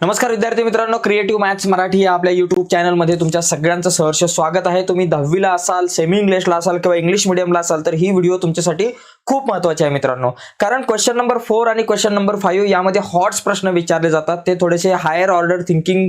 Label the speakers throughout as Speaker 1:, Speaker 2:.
Speaker 1: नमस्कार विद्यार्थी मित्रांनो क्रिएटिव्ह मॅथ्स मराठी या आपल्या युट्यूब चॅनलमध्ये तुमच्या सगळ्यांचं सहर्ष स्वागत आहे. तुम्ही दहावीला असाल सेमी इंग्लिशला असाल किंवा इंग्लिश मिडियमला असाल तर ही व्हिडिओ तुमच्यासाठी खूप महत्त्वाचे आहे मित्रांनो. कारण क्वेश्चन नंबर फोर आणि क्वेश्चन नंबर फाईव्ह यामध्ये हॉट्स प्रश्न विचारले जातात. ते थोडेसे हायर ऑर्डर थिंकिंग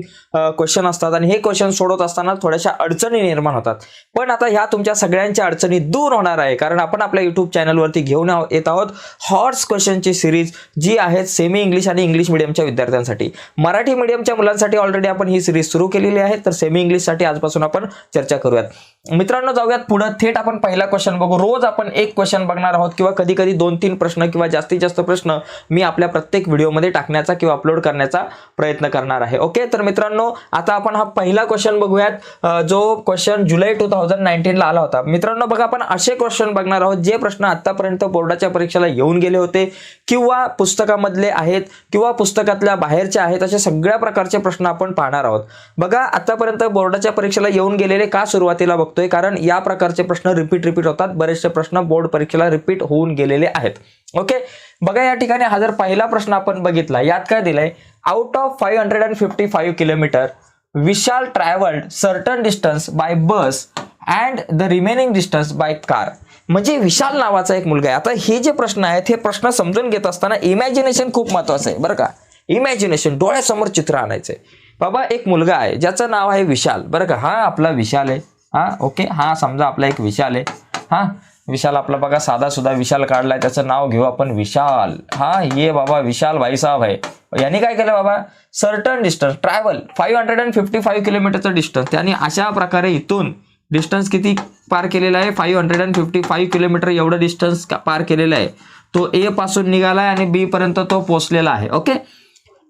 Speaker 1: क्वेश्चन असतात आणि हे क्वेश्चन सोडवत असताना थोड्याशा अडचणी निर्माण होतात. पण आता ह्या तुमच्या सगळ्यांच्या अडचणी दूर होणार आहे. कारण आपण आपल्या युट्यूब चॅनलवरती घेऊन येत आहोत हॉट्स क्वेश्चनची सिरीज जी आहेत सेमी इंग्लिश आणि इंग्लिश मिडियमच्या विद्यार्थ्यांसाठी. मराठी मिडियमच्या मुलांसाठी ऑलरेडी आपण ही सिरीज सुरू केलेली आहे. तर सेमी इंग्लिशसाठी आजपासून आपण चर्चा करूयात. मित्रांनो जाऊयात पुढे. थेट आपण पहिला क्वेश्चन बघू. रोज आपण एक क्वेश्चन बघणार आहोत किंवा कधी कधी दोन तीन प्रश्न किंवा जास्तीत जास्त प्रश्न मी आपल्या प्रत्येक व्हिडिओमध्ये टाकण्याचा किंवा अपलोड करण्याचा प्रयत्न करणार आहे. ओके तर मित्रांनो आता आपण हा पहिला क्वेश्चन बघूयात. जो क्वेश्चन जुलै टू थाउजंड नाईन्टीनला आला होता. मित्रांनो बघा आपण असे क्वेश्चन बघणार आहोत जे प्रश्न आतापर्यंत बोर्डाच्या परीक्षेला येऊन गेले होते किंवा पुस्तकामधले आहेत किंवा पुस्तकातल्या बाहेरचे आहेत असे सगळ्या प्रकारचे प्रश्न आपण पाहणार आहोत. बघा आतापर्यंत बोर्डाच्या परीक्षेला येऊन गेलेले का सुरुवातीला बघतोय कारण या प्रकारचे प्रश्न रिपीट रिपीट होतात. बरेचसे प्रश्न बोर्ड परीक्षेला रिपीट होऊन गेलेले आहेत. ओके बघा या ठिकाणी हा जर पहिला प्रश्न आपण बघितला यात काय दिलंय? Out of five hundred and fifty five kilometre Vishal travelled certain distance by bus and the remaining distance by car म्हणजे विशाल नावाचा एक मुलगा आहे. आता हे जे प्रश्न आहेत हे प्रश्न समजून घेत असताना इमॅजिनेशन खूप महत्वाचं आहे बरं का? इमॅजिनेशन डोळ्यासमोर चित्र आणायचंय. बाबा एक मुलगा आहे ज्याचं नाव आहे विशाल बरं का? हा आपला विशाल आहे. हा ओके. हा समजा आपला एक विशाल आहे. हा विशाल आपला बघा साधा सुद्धा विशाल काढलाय. त्याचं नाव घेऊ आपण विशाल. हा ये बाबा विशाल भाईसाहेब आहे. यांनी काय केलं बाबा? Certain distance travel five hundred and fifty five किलोमीटरचं डिस्टन्स. त्यांनी अशा प्रकारे इथून डिस्टन्स किती पार केलेला आहे? Five hundred and fifty five kilometre एवढं डिस्टन्स पार केलेलं आहे. तो ए पासून निघालाय आणि बी पर्यंत तो पोचलेला आहे. ओके?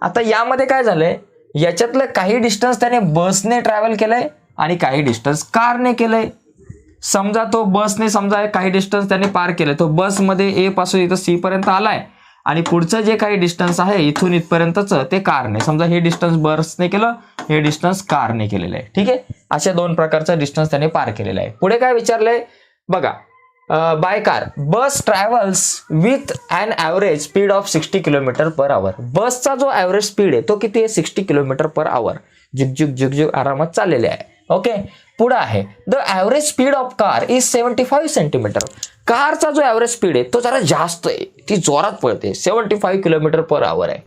Speaker 1: आता यामध्ये काय झालंय? याच्यातलं काही डिस्टन्स त्याने बसने ट्रॅव्हल केलंय. आणि काही डिस्टन्स कारने केलंय. समजा तो बसने समजा काही डिस्टन्स त्याने पार केलं तो बसमध्ये ए पासून इथं सी पर्यंत आलाय. आणि पुढचं जे काही डिस्टन्स आहे इथून इथपर्यंतचं ते कारने. समजा हे डिस्टन्स बसने केलं हे डिस्टन्स कारने केलेलं आहे. ठीक आहे? अशा दोन प्रकारचा डिस्टन्स त्याने पार केलेला आहे. पुढे काय विचारलंय? बघा by car bus travels with and average speed of sixty kilometre per hour बसचा जो ॲव्हरेज स्पीड आहे तो किती आहे? सिक्स्टी किलोमीटर पर आवर झुकझुक झुकझुक आरामात चाललेले आहे. ओके पुढं आहे. The average speed of car is seventy five centimetre कारचा जो ॲव्हरेज स्पीड आहे तो जरा जास्त आहे. ती जोरात पळते. Seventy five kilometre per hour आहे.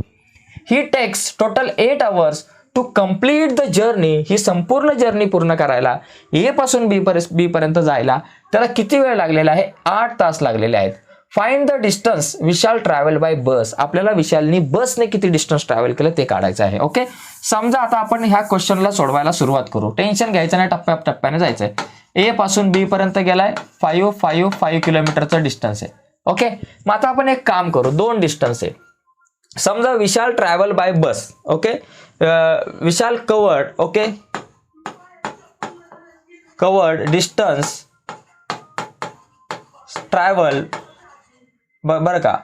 Speaker 1: He takes total eight hours to complete the journey ही संपूर्ण जर्नी पूर्ण करायला ए पासून बी पर्यंत बी पर्यंत जायला त्याला किती वेळ लागलेला आहे? आठ तास लागलेले आहेत. Find the distance Vishal travel by bus आपल्याला विशालनी बसने किती डिस्टन्स ट्रॅव्हल केलं ते काढायचं आहे ओके समजा आता आपण ह्या क्वेश्चनला सोडवायला सुरुवात करू. टेन्शन घ्यायचं नाही टप्प्या टप्प्याने जायचं आहे ए पासून बी पर्यंत गेलाय. फाईव्ह फाईव्ह फाईव्ह किलोमीटरचं डिस्टन्स आहे ओके मग आता आपण एक काम करू. दोन डिस्टन्स आहे. समजा Vishal travel by bus okay Vishal covered okay covered distance travel बरं का.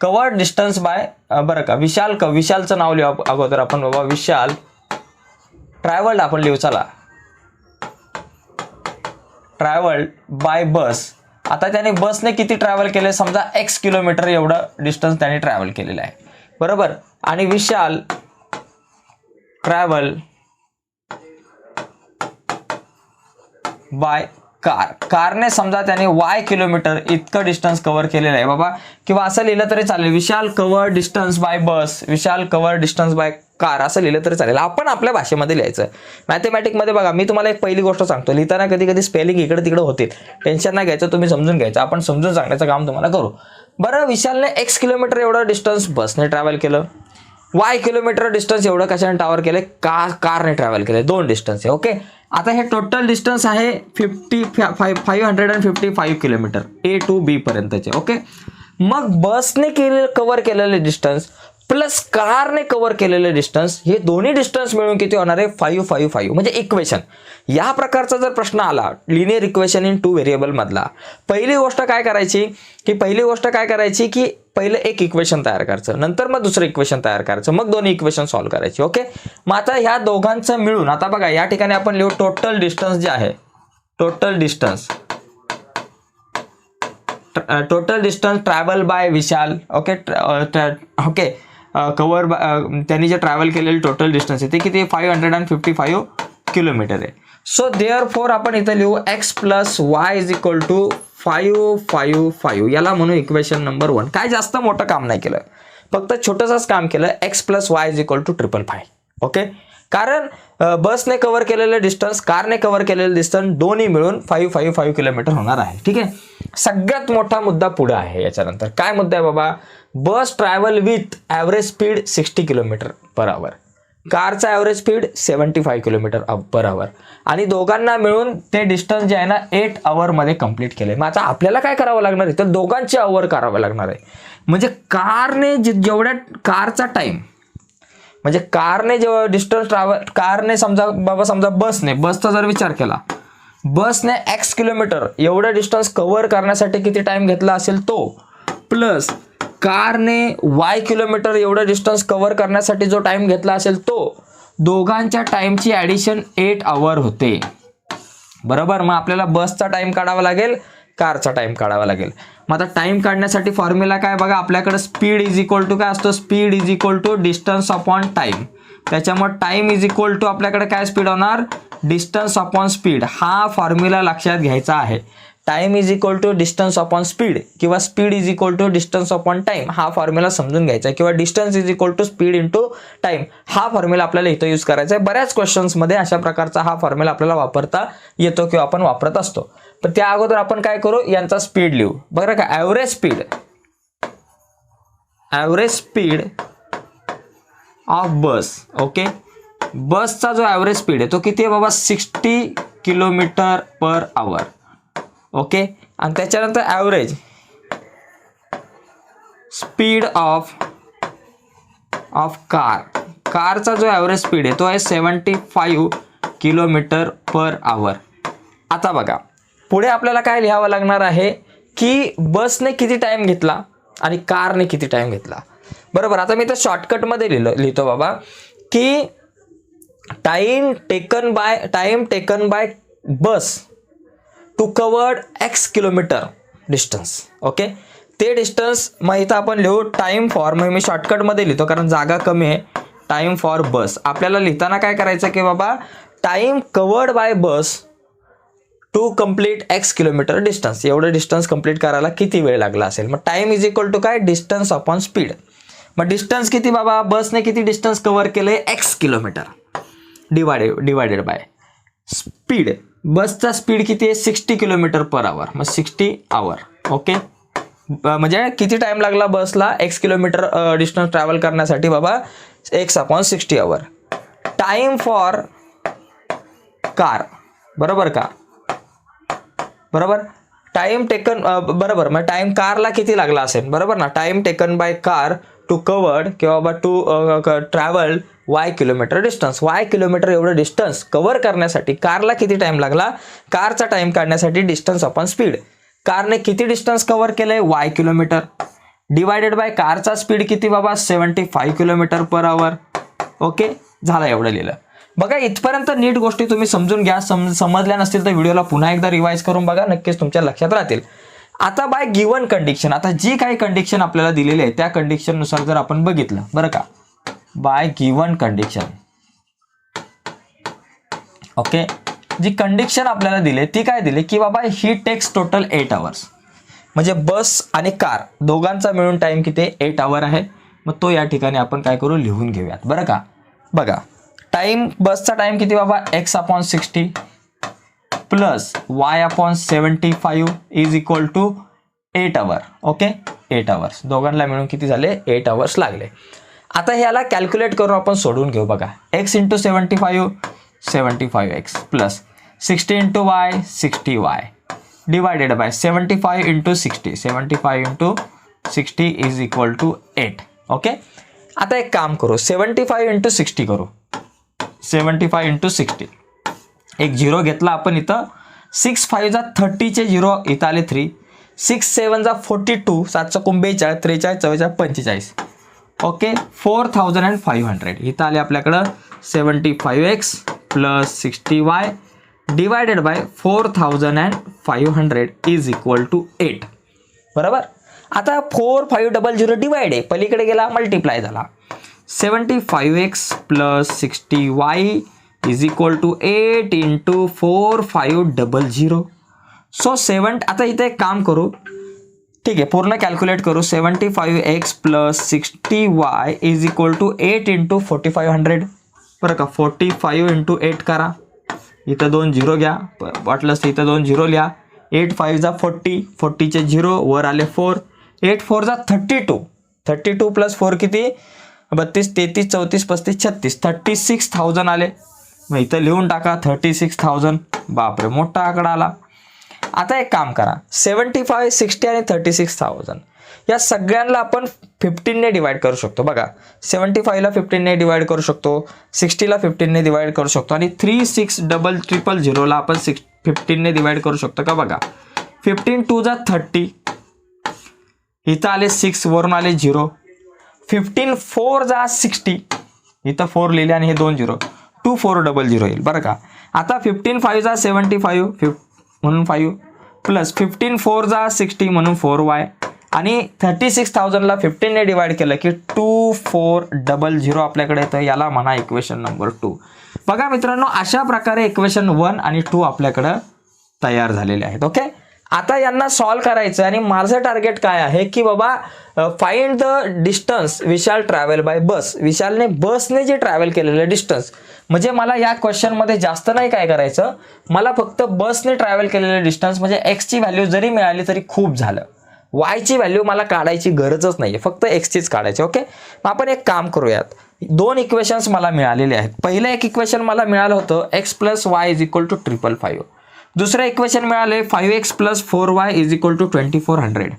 Speaker 1: कवर डिस्टन्स बाय बरं का. विशाल क विशालचं नाव लिहू अगोदर आपण बाबा. विशाल. ट्रॅव्हल्ड आपण लिहू चला. Travelled by bus. आता त्याने बसने किती ट्रॅव्हल केले? समजा एक्स किलोमीटर एवढं डिस्टन्स त्याने ट्रॅव्हल केलेलं आहे. बरोबर? आणि विशाल ट्रॅव्हल बाय कार. कारने समजा त्याने वाय किलोमीटर इतकं डिस्टन्स कव्हर केलेलं आहे. बाबा किंवा असं लिहिलं तरी चालेल Vishal cover distance by bus Vishal cover distance by car असं लिहिलं तरी चालेल. आपण आपल्या भाषेमध्ये लिहायचं. मॅथमॅटिकमध्ये बघा मी तुम्हाला एक पहिली गोष्ट सांगतो. लिहिताना कधी कधी स्पेलिंग इकडे तिकडे होतील. टेन्शन नाही घ्यायचं तुम्ही समजून घ्यायचं. आपण समजून सांगण्याचं काम तुम्हाला करू. बरं विशालने एक्स किलोमीटर एवढं डिस्टन्स बसने ट्रॅव्हल केलं. वाय किलोमीटर डिस्टन्स एवढं कशाने ट्रॅव्हल केलं कार कारने ट्रॅव्हल केलं दोन डिस्टन्स आहे ओके आता हे टोटल डिस्टन्स आहे fifty five five hundred and fifty five kilometre A to B पर्यंतचे ओके मग बसने केले कव्हर केलेले डिस्टन्स प्लस कारने कव्हर केलेले डिस्टन्स हे दोन्ही डिस्टन्स मिळून किती होणार आहे? फाईव्ह फाईव्ह फाईव्ह म्हणजे इक्वेशन या प्रकारचा जर प्रश्न आला linear equation in two variable मधला पहिली गोष्ट काय करायची? की पहिली गोष्ट काय करायची? की पहिलं एक इक्वेशन तयार करायचं नंतर मग दुसरं इक्वेशन तयार करायचं मग दोन्ही इक्वेशन सॉल्व्ह करायची ओके मग आता ह्या दोघांचं मिळून आता बघा या ठिकाणी आपण लिहू टोटल डिस्टन्स जे आहे total distance total distance travel by Vishal okay okay cover त्यांनी जे ट्रॅव्हल केलेलं टोटल डिस्टन्स आहे ते किती five hundred and fifty five kilometre आहे. सो देअर फोर आपण इथं लिहू x plus y is equal to five five five. याला म्हणू इक्वेशन नंबर वन काय जास्त मोठं काम नाही केलं. फक्त छोटंसंच काम केलं. X plus y is equal to triple five okay कारण बसने कव्हर केलेलं डिस्टन्स कारने कव्हर केलेलं डिस्टन्स दोन्ही मिळून फाईव्ह फाईव्ह फाईव्ह किलोमीटर होणार आहे. ठीक? आहे सगळ्यात मोठा मुद्दा पुढे आहे याच्यानंतर. काय मुद्दा आहे बाबा? Bus travel with average speed sixty kilometre per hour कारचा average speed seventy five kilometre per hour आणि दोघांना मिळून ते डिस्टन्स जे आहे ना एट आवरमध्ये कंप्लीट केले मग आता आपल्याला काय करावं लागणार आहे? तर दोघांचे अवर करावं लागणार आहे. म्हणजे कारने जे जेवढ्या कारचा टाईम म्हणजे कारने जेव्हा डिस्टन्स ट्रॅव्हल कारने समजा बाबा समजा बसने बसचा जर विचार केला बसने एक्स किलोमीटर एवढं डिस्टन्स कव्हर करण्यासाठी किती टाईम घेतला असेल तो? प्लस कारने वाय किलोमीटर एवढं डिस्टन्स कव्हर करण्यासाठी जो टाइम घेतला असेल तो दोघांच्या टाइमची ॲडिशन एट आवर होते. बरोबर? मग आपल्याला बसचा टाइम काढावा लागेल कारचा टाइम काढावा लागेल. मग आता टाइम काढण्यासाठी फॉर्म्युला काय बघा आपल्याकडे स्पीड इज इक्वल टू काय असतो? Speed is equal to distance upon time त्याच्यामुळे टाइम इज इक्वल टू आपल्याकडे काय स्पीड होणार? डिस्टन्स अपॉन स्पीड हा फॉर्म्युला लक्षात घ्यायचा आहे. Time is equal to distance upon speed किंवा speed is equal to distance upon time हा फॉर्म्युला समजून घ्यायचा आहे. किंवा distance is equal to speed into time हा फॉर्म्युला आपल्याला इथं यूज करायचा आहे. बऱ्याच क्वेश्चन्समध्ये अशा प्रकारचा हा फॉर्म्युला आपल्याला वापरता येतो किंवा आपण वापरत असतो. पण त्या अगोदर आपण काय करू? यांचा स्पीड लिहू. बघा का? Average speed average speed of bus okay बसचा जो ॲव्हरेज स्पीड आहे तो किती आहे बाबा? Sixty kilometre per hour okay? आणि त्याच्यानंतर average speed of of car कारचा जो ॲव्हरेज स्पीड आहे तो आहे seventy five kilometre per hour आता बघा पुढे आपल्याला काय लिहावं लागणार आहे? की बसने किती टाईम घेतला आणि कारने किती टाईम घेतला. बरोबर आता मी तर शॉर्टकटमध्ये लिहिलं लिहितो बाबा की time taken by time taken by bus to covered x kilometre distance okay ते डिस्टन्स मग इथं आपण लिहू टाईम फॉर मग मी शॉर्टकटमध्ये लिहितो कारण जागा कमी आहे. टाईम फॉर बस आपल्याला लिहिताना काय करायचं की बाबा time covered by bus to complete x kilometre distance एवढं डिस्टन्स कंप्लीट करायला किती वेळ लागला असेल? मग टाईम इज इक्वल टू काय? डिस्टन्स अपॉन स्पीड मग डिस्टन्स किती बाबा? बसने किती डिस्टन्स कव्हर केले x kilometre divided divided by speed बसचा स्पीड किती आहे? सिक्स्टी किलोमीटर पर आवर मग सिक्स्टी आवर ओके म्हणजे किती टाइम लागला बसला? एक्स किलोमीटर डिस्टन्स ट्रॅव्हल करण्यासाठी बाबा x upon sixty hour time for car बरोबर का? बरोबर? टाइम टेकन बरोबर. मग टाइम कारला किती लागला असेल? बरोबर ना? Time taken by car to covered किंवा बाबा to travel y kilometre distance y kilometre एवढं डिस्टन्स कव्हर करण्यासाठी कारला किती टाइम लागला? कारचा टाइम काढण्यासाठी डिस्टन्स अपॉन स्पीड कारने किती डिस्टन्स कव्हर केलंय? वाय किलोमीटर डिवायडेड बाय कारचा स्पीड किती बाबा? Seventy five kilometre per hour okay झालं एवढं लिहिलं. बघा इथपर्यंत नीट गोष्टी तुम्ही समजून घ्या. सम समजल्या नसतील तर व्हिडिओला पुन्हा एकदा रिवाईज करून बघा. नक्कीच तुमच्या लक्षात राहतील. आता बाय गिवन कंडिशन आता जी काही कंडिशन आपल्याला दिलेली आहे त्या कंडिशननुसार जर आपण बघितलं बरं का? बाय गिवन कंडिशन ओके जी कंडिक्शन आपल्याला दिले ती काय दिली? की बाबा he takes total eight hours म्हणजे बस आणि कार दोघांचा मिळून टाइम किती? एट आवर आहे. मग तो या ठिकाणी आपण काय करू? लिहून घेऊयात. बरं का? बघा. टाइम बसचा टाइम किती बाबा? X upon sixty plus y upon seventy five is equal to eight hour okay eight hours दोघांना मिळून किती झाले? एट आवर्स लागले. आता ह्याला कॅल्क्युलेट करून आपण सोडून घेऊ बघा. X into seventy five seventy five x plus sixty into y sixty y divided by seventy five into sixty seventy five into sixty is equal to eight okay आता एक काम करू सेवन्टी फाईव्ह इंटू सिक्स्टी करू seventy five into sixty एक zero घेतला आपण इथं six फाईव्हचा थर्टीचे झिरो इथं आले थ्री सिक्स सेवनचा फोर्टी टू सातचा कुंबेचाळीस त्रेचाळीस चव्वेचाळीस पंचेचाळीस okay four thousand and five hundred इथं आले आपल्याकडं seventy five x plus sixty y divided by four thousand and five hundred is equal to eight बरोबर? आता four five double zero divide आहे. पलीकडे गेला मल्टिप्लाय झाला. Seventy five x plus sixty y is equal to eight into four five double zero so seven आता इथे एक काम करू. ठीक आहे पूर्ण कॅल्क्युलेट करू. Seventy five x plus sixty y is equal to eight into forty five hundred बरं का फोर्टी फाईव्ह इंटू एट करा. इथं दोन झिरो घ्या. प- वाटलंच तर इथं दोन झिरो लिहा. एट फाईव्हचा फोर्टी फोर्टीचे झिरो वर आले फोर एट फोरचा thirty two thirty two plus four किती? बत्तीस तेहतीस चौतीस पस्तीस छत्तीस. थर्टी सिक्स थाउजंड आले. मग इथं लिहून टाका थर्टी सिक्स थाउजंड बापरे मोठा आकडा आला. आता एक काम करा. सेवन्टी फाय सिक्स्टी आणि थर्टी सिक्स थाउजंड या सगळ्यांना आपण फिफ्टीनने डिवाइड करू शकतो. बघा सेवन्टी फायला फिफ्टीनने डिवाइड करू शकतो सिक्स्टीला फिफ्टीनने डिवाइड करू शकतो आणि थ्री सिक्स डबल ट्रिपल झिरोला आपण सिक्स फिफ्टीनने डिवाइड करू शकतो का बघा? फिफ्टीन टू जा थर्टी इथं आले सिक्स वरून आले झिरो फिफ्टीन फोर जा सिक्स्टी इथं फोर लिहिले आणि हे दोन zero two four double zero येईल. बरं का? आता फिफ्टीन फाईव्ह जा सेवन्टी फाईव्ह फिफ म्हणून फाईव्ह प्लस फिफ्टीन फोर जा सिक्स्टी म्हणून फोर वाय आणि थर्टी सिक्स थाउजंडला फिफ्टीनने डिवाईड केलं की टू फोर डबल झिरो आपल्याकडे येतं. याला म्हणा इक्वेशन नंबर टू बघा मित्रांनो अशा प्रकारे इक्वेशन वन आणि टू आपल्याकडं तयार झालेले आहेत ओके आता यांना सॉल्व करायचं आणि माझं टार्गेट काय आहे की बाबा find the distance Vishal travel by bus विशालने बसने जे ट्रॅव्हल केलेलं डिस्टन्स म्हणजे मला या क्वेश्चनमध्ये जास्त नाही काय करायचं. मला फक्त बसने ट्रॅव्हल केलेलं डिस्टन्स म्हणजे एक्सची व्हॅल्यू जरी मिळाली तरी खूप झालं. वायची व्हॅल्यू मला काढायची गरजच नाही आहे फक्त एक्सचीच काढायची ओके मग आपण एक काम करूयात. दोन इक्वेशन्स मला मिळालेले आहेत. पहिलं एक इक्वेशन मला मिळालं होतं x plus y is equal to triple five दुसरं इक्वेशन मिळाले five x plus four y is equal to twenty four hundred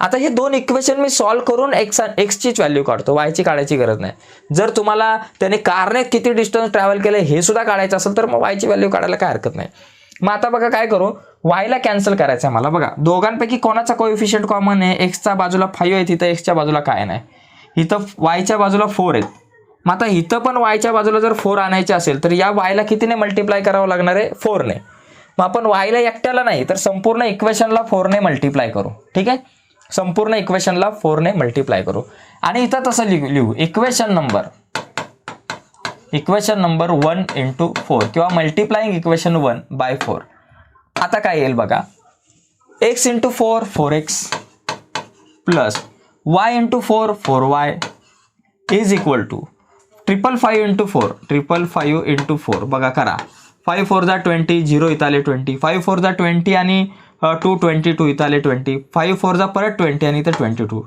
Speaker 1: आता हे दोन इक्वेशन मी सॉल्व्ह करून एक्स एक्सचीच व्हॅल्यू काढतो वायची काढायची गरज नाही. जर तुम्हाला त्याने कारने किती डिस्टन्स ट्रॅव्हल केलं हे सुद्धा काढायचं असेल तर मग वायची व्हॅल्यू काढायला काय हरकत नाही. मग आता बघा काय करू? वायला कॅन्सल करायचं आहे मला बघा. दोघांपैकी कोणाचा कोइफिशियंट कॉमन आहे? एक्सच्या बाजूला फाईव्ह आहे तिथं एक्सच्या बाजूला काय नाही. इथं वायच्या बाजूला फोर आहेत. मग आता इथं पण वायच्या बाजूला जर फोर आणायचे असेल तर या वायला कितीने मल्टिप्लाय करावं लागणार आहे? फोरने मग आपण वायला एकट्याला नाही तर संपूर्ण इक्वेशनला फोरने मल्टिप्लाय करू. ठीक आहे? संपूर्ण इक्वेशनला फोरने मल्टिप्लाय करू. आणि इथं तसं लिहू लिहू. Equation number equation number one into four किंवा multiplying equation one by four आता काय येईल बघा? X into four four x plus y into four four y is equal to triple five into four triple five into four बघा करा. Five four जा twenty zero इथं आले twenty five four जा ट्वेंटी आणि टू ट्वेंटी टू इथं आले twenty five four जा परत ट्वेंटी आणि इथं twenty two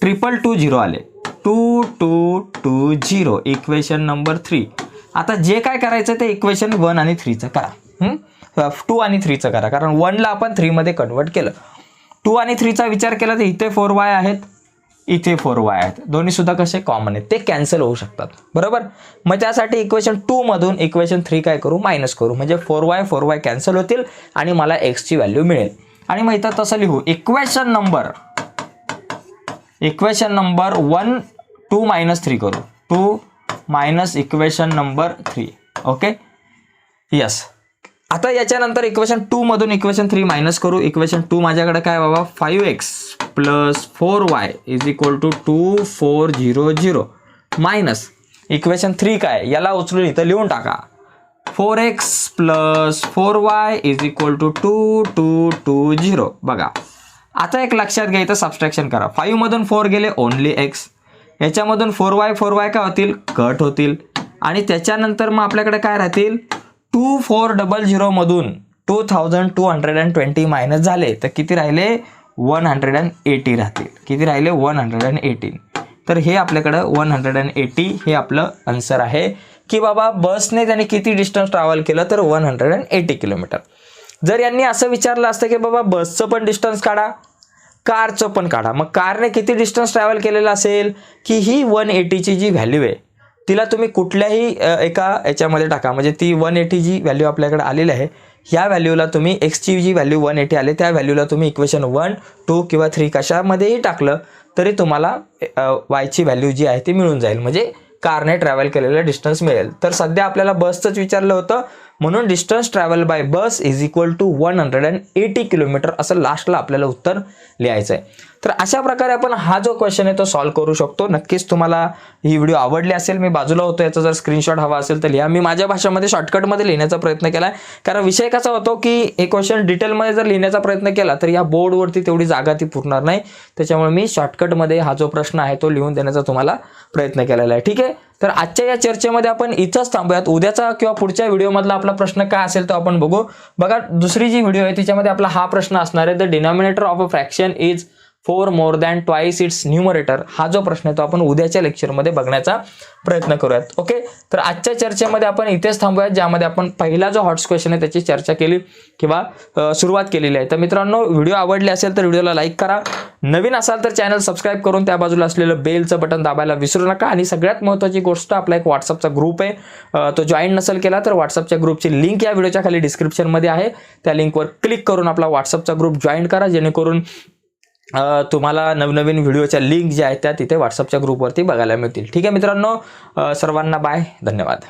Speaker 1: triple two zero आले. Two two two zero equation number three आता जे काय करायचं ते इक्वेशन वन आणि थ्रीचं करा. टू आणि थ्रीचं करा. कारण वनला आपण थ्रीमध्ये कन्वर्ट केलं. टू आणि थ्रीचा विचार केला तर इथे फोर वाय आहेत. इथे फोर वाय आहेत. दोन्ही सुद्धा कसे कॉमन आहेत. ते कॅन्सल होऊ शकतात. बरोबर? मग त्यासाठी इक्वेशन टू मधून इक्वेशन थ्री काय करू? मायनस करू. म्हणजे four y four y cancel होतील आणि मला एक्सची व्हॅल्यू मिळेल. आणि मग इथं तसं लिहू. Equation number equation number one two minus three करू. Two minus equation number three okay yes आता याच्यानंतर इक्वेशन टू मधून इक्वेशन थ्री मायनस करू. इक्वेशन टू माझ्याकडे काय बाबा? Five X plus four Y is equal to two four zero zero minus equation three काय याला उचलून इथं लिहून टाका. Four X plus four Y is equal to two two two zero बघा. आता एक लक्षात घ्या इथं सबस्ट्रॅक्शन करा. फाईव्हमधून फोर गेले ओनली एक्स याच्यामधून फोर वाय फोर वाय काय होतील? कट होतील. आणि त्याच्यानंतर मग आपल्याकडे काय राहतील? Two four double झिरोमधून two thousand two hundred and twenty minus झाले तर किती राहिले? वन हंड्रेड अँड एटी राहतील किती राहिले? वन हंड्रेड अँड एटीन तर हे आपल्याकडं वन हंड्रेड अँड एटी हे आपलं आन्सर आहे की बाबा बसने त्याने किती डिस्टन्स ट्रॅव्हल केलं तर one hundred and eighty kilometre जर यांनी असं विचारलं असतं की बाबा बसचं पण डिस्टन्स काढा कारचं पण काढा मग कारने किती डिस्टन्स ट्रॅव्हल केलेलं असेल? की ही वन एटीची जी व्हॅल्यू आहे तिला तुम्ही कुठल्याही एका याच्यामध्ये टाका. म्हणजे ती वन एटी जी व्हॅल्यू आपल्याकडे आलेली आहे ह्या व्हॅल्यूला तुम्ही एक्सची जी व्हॅल्यू वन एटी आले त्या व्हॅल्यूला तुम्ही इक्वेशन वन टू किंवा थ्री कशामध्येही टाकलं तरी तुम्हाला वायची व्हॅल्यू जी आहे ती मिळून जाईल. म्हणजे कारने ट्रॅव्हल केलेलं डिस्टन्स मिळेल. तर सध्या आपल्याला बसचंच विचारलं होतं म्हणून distance travel by bus is equal to one hundred and eighty kilometre असं लास्टला आपल्याला उत्तर लिहायचं आहे तर अशा प्रकारे आपण हा जो क्वेश्चन आहे तो सॉल्व्ह करू शकतो. नक्कीच तुम्हाला ही व्हिडिओ आवडली असेल मी बाजूला होतो याचा जर स्क्रीनशॉट हवा असेल तर लिहा. मी माझ्या भाषेमध्ये शॉर्टकटमध्ये लिहिण्याचा प्रयत्न केला आहे कारण विषय कसा होतो की हे क्वेश्चन डिटेलमध्ये जर लिहिण्याचा प्रयत्न केला तर या बोर्डवरती तेवढी जागा ती पुरणार नाही. त्याच्यामुळे मी शॉर्टकटमध्ये हा जो प्रश्न आहे तो लिहून देण्याचा तुम्हाला प्रयत्न केलेला आहे. ठीक आहे? तर आजच्या या चर्चेमध्ये आपण इथंच थांबूयात. उद्याचा किंवा पुढच्या व्हिडिओमधला आपला प्रश्न काय असेल तो आपण बघू. बघा दुसरी जी व्हिडिओ आहे तिच्यामध्ये आपला हा प्रश्न असणार आहे. The denominator of a fraction is four more than twice its numerator हा जो प्रश्न आहे तो आपण उद्याच्या लेक्चरमध्ये बघण्याचा प्रयत्न करूयात. ओके तर आजच्या चर्चेमध्ये आपण इथेच थांबूयात ज्यामध्ये आपण पहिला जो हॉट्स क्वेश्चन आहे त्याची चर्चा केली किंवा सुरुवात केलेली आहे. तर मित्रांनो व्हिडिओ आवडले असेल तर व्हिडिओला लाईक करा. नवीन असाल तर चॅनल सबस्क्राईब करून त्या बाजूला असलेलं बेलचं बटन दाबायला विसरू नका. आणि सगळ्यात महत्त्वाची गोष्ट आपला एक व्हॉट्सअपचा ग्रुप आहे. तो जॉईन नसेल केला तर व्हॉट्सअपच्या ग्रुपची लिंक या व्हिडिओच्या खाली डिस्क्रिप्शनमध्ये आहे. त्या लिंकवर क्लिक करून आपला व्हॉट्सअपचा ग्रुप जॉईन करा जेणेकरून तुम्हाला नवनवीन व्हिडिओच्या लिंक ज्या आहेत त्या तिथे व्हॉट्सअपच्या ग्रुपवरती बघायला मिळतील. ठीक आहे मित्रांनो सर्वांना बाय धन्यवाद.